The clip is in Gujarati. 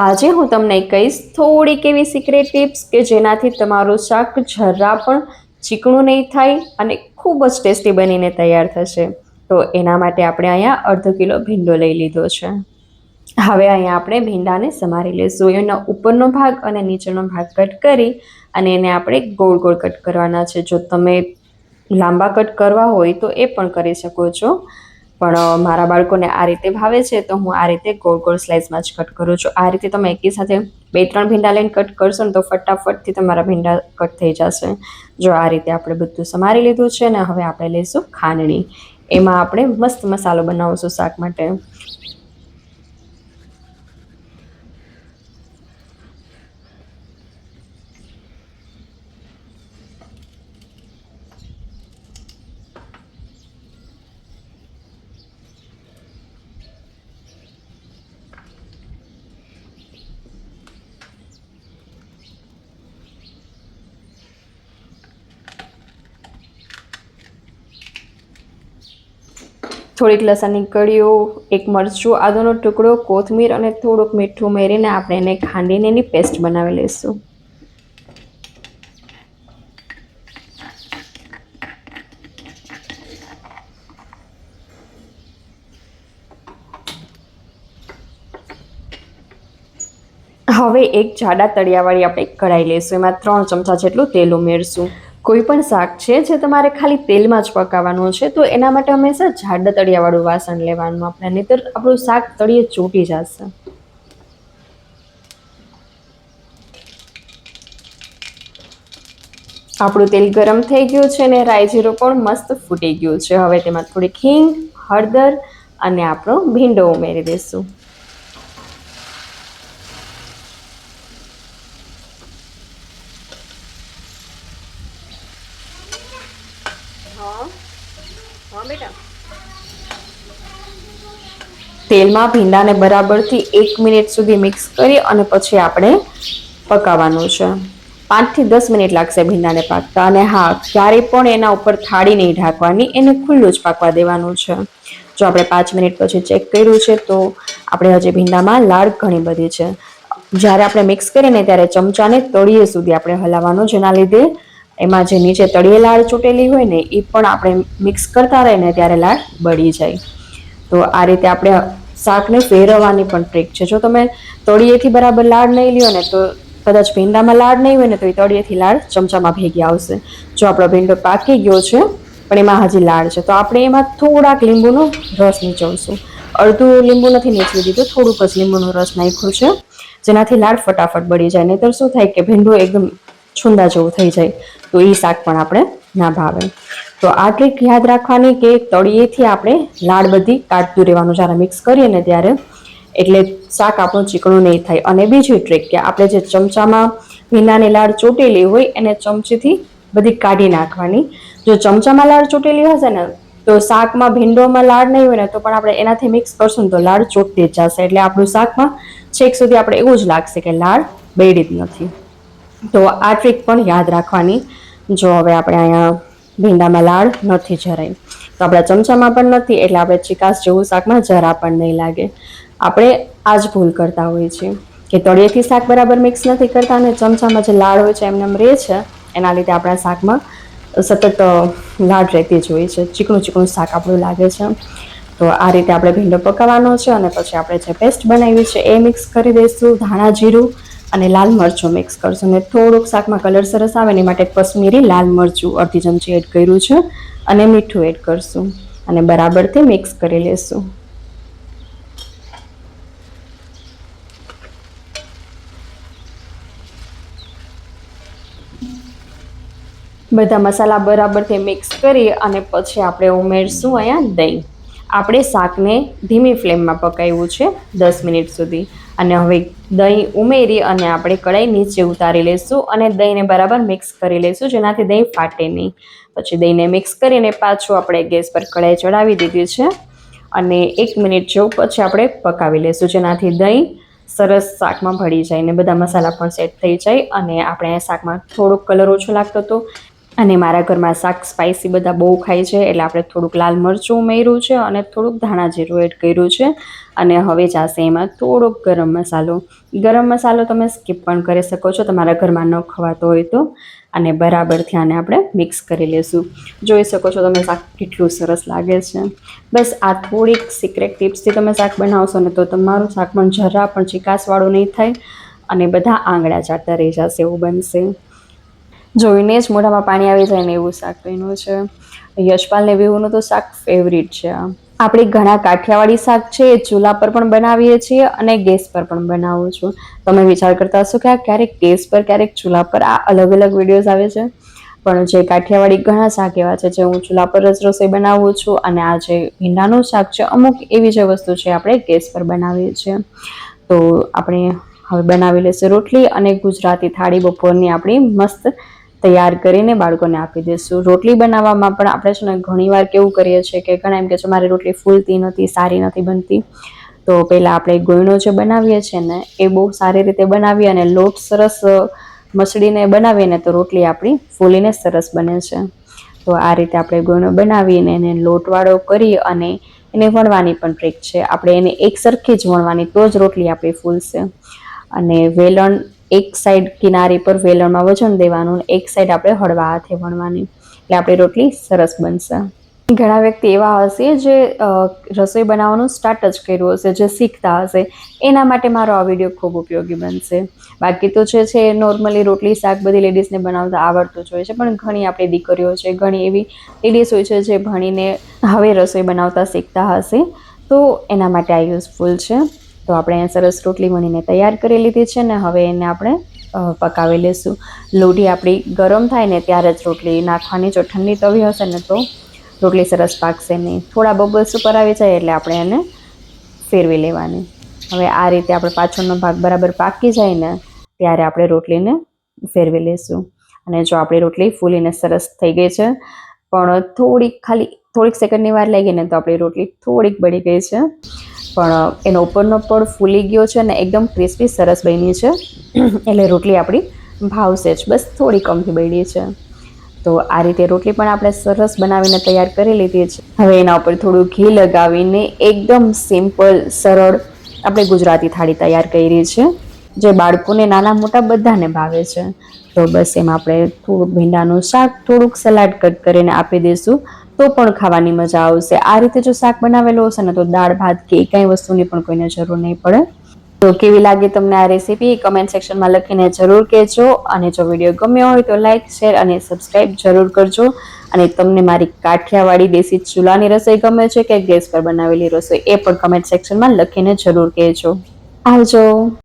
આજે હું તમને કહીશ થોડીક એવી સિક્રેટ ટિપ્સ કે જેનાથી તમારું શાક જરા પણ ચીકણું નહીં થાય અને ખૂબ જ ટેસ્ટી બનીને તૈયાર થશે. તો એના માટે આપણે અહીંયા અડધો કિલો ભીંડો લઈ લીધો છે. હવે અહીંયા આપણે ભીંડાને સમારી લઈશું. એનો ઉપરનો ભાગ અને નીચેનો ભાગ કટ કરી અને એને આપણે ગોળ ગોળ કટ કરવાના છે. જો તમે લાંબા કટ કરવા હોય તો એ પણ કરી શકો છો. પણ મારા બાળકોને આ રીતે ભાવે છે, તો હું આ રીતે ગોળ ગોળ સ્લાઇસમાં જ કટ કરું છું. આ રીતે તમે એકી સાથે બે ત્રણ ભીંડા લઈને કટ કરશો ને તો ફટાફટથી તમારા ભીંડા કટ થઈ જશે. જો આ રીતે આપણે બધું સમારી લીધું છે ને, હવે આપણે લઈશું ખાંડણી. એમાં આપણે મસ્ત મસાલો બનાવશું શાક માટે. થોડીક લસણની કળીઓ, એક મરચું, આદુનો ટુકડો, કોથમીર અને થોડુંક મીઠું ઉમેરીને આપણે એને ખાંડીને એની પેસ્ટ બનાવી લઈશું. હવે એક જાડા તળિયાવાળી આપણે કઢાઈ લઈશું. એમાં ત્રણ ચમચા જેટલું તેલ ઉમેરશું. કોઈ પણ શાક છે જે તમારે ખાલી તેલમાં જ પકાવવાનું છે, તો એના માટે હંમેશા જાડા તળિયાવાળું વાસણ લેવાનું. આપણે નહીંતર આપણું શાક તળિયે ચોટી જશે. આપણું તેલ ગરમ થઈ ગયું છે ને રાઈ જીરું પણ મસ્ત ફૂટી ગયું છે. હવે તેમાં થોડીક હિંગ, હળદર અને આપણો ભીંડો ઉમેરી દઈશું. તેલમાં ભીંડાને બરાબરથી એક મિનિટ સુધી મિક્સ કરી અને પછી આપણે પકાવવાનું છે. પાંચથી દસ મિનિટ લાગશે ભીંડાને પાકતા અને હા, ક્યારેય પણ એના ઉપર થાળી નહીં ઢાંકવાની, એને ખુલ્લું જ પાકવા દેવાનું છે. જો આપણે પાંચ મિનિટ પછી ચેક કર્યું છે, તો આપણે હજી ભીંડામાં લાળ ઘણી બધી છે. જ્યારે આપણે મિક્સ કરીએ ને ત્યારે ચમચાને તળિયે સુધી આપણે હલાવવાનું, જેના લીધે એમાં જે નીચે તળિયે લાળ ચૂંટેલી હોય ને, એ પણ આપણે મિક્સ કરતા રહીએ ને ત્યારે લાળ બળી જાય. તો આ રીતે આપણે શાકને ફેરવવાની પણ ટ્રીક છે. જો તમે તળિયેથી બરાબર લાડ નહીં લ્યો ને તો કદાચ ભીંડામાં લાડ નહીં હોય ને તો એ તળિયેથી લાડ ચમચામાં ભેગી આવશે. જો આપણો ભીંડો પાકી ગયો છે, પણ એમાં હજી લાડ છે, તો આપણે એમાં થોડાક લીંબુનો રસ નીચોવશું. અડધું લીંબુ નથી નીચવી દીધું, થોડુંક જ લીંબુનો રસ નાખ્યું છે, જેનાથી લાડ ફટાફટ બળી જાય. નહીતર શું થાય કે ભીંડો એકદમ છુંદા જેવું થઈ જાય, તો એ શાક પણ આપણે ના ભાવે. તો આ ટ્રીક યાદ રાખવાની કે તળિયેથી આપણે લાડ બધી કાઢતું રહેવાનું જ્યારે મિક્સ કરીએ ને ત્યારે એટલે શાક આપણું ચીકણું નહીં થાય. અને બીજી ટ્રીક કે આપણે જે ચમચામાં ભીંડાની લાડ ચોટેલી હોય એને ચમચીથી બધી કાઢી નાખવાની. જો ચમચામાં લાડ ચોટેલી હશે ને તો શાકમાં ભીંડોમાં લાડ નહીં હોય ને તો પણ આપણે એનાથી મિક્સ કરશું ને તો લાડ ચોટતી જ જશે. એટલે આપણું શાકમાં છેક સુધી આપણે એવું જ લાગશે કે લાડ બેડી જ નથી. તો આ ટ્રીક પણ યાદ રાખવાની. જો હવે આપણે અહીંયા ભીંડામાં લાળ નથી જરાય. તો આપણા ચમચામાં પણ નથી, એટલે આપણે ચિકાસ જેવું શાકમાં જરા પણ નહીં લાગે. આપણે આ જ ભૂલ કરતા હોઈએ છીએ કે તળિયેથી શાક બરાબર મિક્સ નથી કરતા અને ચમચામાં જે લાળ હોય છે, એમને એમ રહે છે, એના લીધે આપણા શાકમાં સતત લાડ રહેતી જ હોય છે. ચીકણું ચીકણું શાક આપણું લાગે છે. તો આ રીતે આપણે ભીંડો પકાવવાનો છે અને પછી આપણે જે પેસ્ટ બનાવી છે, એ મિક્સ કરી દઈશું ધાણા જીરું અને લાલ મરચું મિક્સ કરશું. અને થોડુંક શાકમાં કલર સરસ આવે ને માટે કશ્મીરી લાલ મરચું અડધી ચમચી એડ કર્યું છે અને મીઠું એડ કરશું. અને બરાબરથી મિક્સ કરી લેશું. બધા મસાલા બરાબરથી મિક્સ કરી અને પછી આપણે ઉમેરશું અહીંયા દહીં. આપણે શાકને ધીમી ફ્લેમમાં પકાવ્યું છે દસ મિનિટ સુધી. અને હવે દહીં ઉમેરી અને આપણે કઢાઈ નીચે ઉતારી લઈશું અને દહીંને બરાબર મિક્સ કરી લઈશું જેનાથી દહીં ફાટે નહીં. પછી દહીંને મિક્સ કરીને પાછું આપણે ગેસ પર કઢાઈ ચડાવી દીધી છે અને એક મિનિટ જેવું પછી આપણે પકાવી લઈશું જેનાથી દહીં સરસ શાકમાં ભળી જાય ને બધા મસાલા પણ સેટ થઈ જાય અને આપણે શાકમાં થોડોક કલર ઓછો લાગતો હતો અને મારા ઘરમાં શાક સ્પાઇસી બધા બહુ ખાય છે, એટલે આપણે થોડુંક લાલ મરચું ઉમેર્યું છે અને થોડુંક ધાણા જીરું એડ કર્યું છે. અને હવે જાશે એમાં થોડોક ગરમ મસાલો. ગરમ મસાલો તમે સ્કીપ પણ કરી શકો છો, તમારા ઘરમાં ન ખવાતો હોય તો. અને બરાબરથી આને આપણે મિક્સ કરી લેશું. જોઈ શકો છો તમે શાક કેટલું સરસ લાગે છે. બસ આ થોડીક સિક્રેટ ટિપ્સથી તમે શાક બનાવશો ને તો તમારું શાક પણ જરા પણ ચિકાસવાળું નહીં થાય અને બધા આંગળા ચાટતા રહી જશે, એવું બનશે. જોઈને જ મોઢામાં પાણી આવી જાય ને એવું શાક બન્યું છે. યશપાલ ને વિવુનું તો શાક ફેવરિટ છે. આપણે ઘણા કાઠિયાવાડી શાક છે, એ ચૂલા પર પણ બનાવીએ છીએ અને ગેસ પર પણ બનાવું છું. તમે વિચાર કરતા હશો કે આ ક્યારેક ગેસ પર, ક્યારેક ચૂલા પર? આ અલગ અલગ વિડીયોઝ આવે છે. પણ જે કાઠિયાવાડી ઘણા શાક એવા છે જે હું ચૂલા પર જ રસોઈ બનાવું છું અને આ જે ભીંડાનું શાક છે, અમુક એવી જે વસ્તુ છે આપણે ગેસ પર બનાવીએ છીએ. તો આપણે હવે બનાવી લેશે રોટલી અને ગુજરાતી થાળી બપોરની આપણી મસ્ત તૈયાર કરીને બાળકોને આપી દઈશું. રોટલી બનાવવામાં પણ આપણે છે ને ઘણીવાર કેવું કરીએ છીએ કે ઘણા એમ કે છે, મારી રોટલી ફૂલતી નથી, સારી નથી બનતી. તો પહેલાં આપણે ગોયણો જે બનાવીએ છીએ ને, એ બહુ સારી રીતે બનાવીએ અને લોટ સરસ મસળીને બનાવીએ ને તો રોટલી આપણી ફૂલીને સરસ બને છે. તો આ રીતે આપણે ગોયણો બનાવીને એને લોટવાળો કરી અને એને વણવાની પણ ટ્રીક છે. આપણે એને એક સરખી જ વણવાની તો જ રોટલી આપણી ફૂલશે. અને વેલણ એક સાઈડ કિનારી પર વેલણમાં વજન દેવાનું એક સાઈડ આપણે હળવા હાથે વણવાની. એટલે આપણી રોટલી સરસ બનશે. ઘણા વ્યક્તિ એવા હશે જે રસોઈ બનાવવાનું સ્ટાર્ટ જ કર્યું હશે, જે શીખતા હશે. એના માટે મારો આ વીડિયો ખૂબ ઉપયોગી બનશે. બાકી તો જે છે નોર્મલી રોટલી, શાક બધી લેડીઝને બનાવતા આવડતું જ હોય છે, પણ ઘણી આપણી દીકરીઓ છે, ઘણી એવી લેડીઝ હોય છે જે ભણીને હવે રસોઈ બનાવતા શીખતા હશે. તો એના માટે આ યુઝફુલ છે. તો આપણે સરસ રોટલી વણીને તૈયાર કરી લીધી છે ને હવે એને આપણે પકાવી લઈશું લોઢી આપણી ગરમ થાય ને ત્યારે જ રોટલી નાખવાની જો ઠંડી તવી હશે ને તો રોટલી સરસ પાકશે નહીં. થોડા બબલ્સ ઉપર આવી જાય એટલે આપણે એને ફેરવી લેવાની. હવે આ રીતે આપણે પાછળનો ભાગ બરાબર પાકી જાય ને ત્યારે આપણે રોટલીને ફેરવી લઈશું અને જો આપણી રોટલી ફૂલીને સરસ થઈ ગઈ છે, પણ થોડીક ખાલી, થોડીક સેકન્ડની વાર લાગી ને તો આપણી રોટલી થોડીક બળી ગઈ છે. પણ એનો ઉપરનો પડ ફૂલી ગયો છે અને એકદમ ક્રિસ્પી, સરસ બની છે. એટલે રોટલી આપણી ભાવશે જ. બસ થોડી કમથી બની છે. તો આ રીતે રોટલી પણ આપણે સરસ બનાવીને તૈયાર કરી લીધી છે. હવે એના ઉપર થોડું ઘી લગાવીને એકદમ સિમ્પલ, સરળ આપણે ગુજરાતી થાળી તૈયાર કરી છે, જે બાળકોને નાના મોટા બધાને ભાવે છે. તો બસ એમાં આપણે થોડુંક ભીંડાનું શાક, થોડુંક સલાડ કટ કરીને આપી દઈશું. તો પણ ખાવાની મજા આવશે. આ રીતે જો શાક બનાવેલું હશે ને તો દાળ, ભાત કે કાંઈ વસ્તુની પણ કોઈને જરૂર નહીં પડે. તો કેવી લાગે તમને આ રેસીપી કમેન્ટ સેક્શનમાં લખીને જરૂર કહેજો. અને જો વીડિયો ગમ્યો હોય તો લાઇક શેર અને સબસ્ક્રાઈબ જરૂર કરજો. અને તમને મારી કાઠિયાવાડી દેશી ચૂલાની રસોઈ ગમે છે કે ગેસ પર બનાવેલી રસોઈ, એ પણ કમેન્ટ સેક્શનમાં લખીને જરૂર કહેજો. આવજો.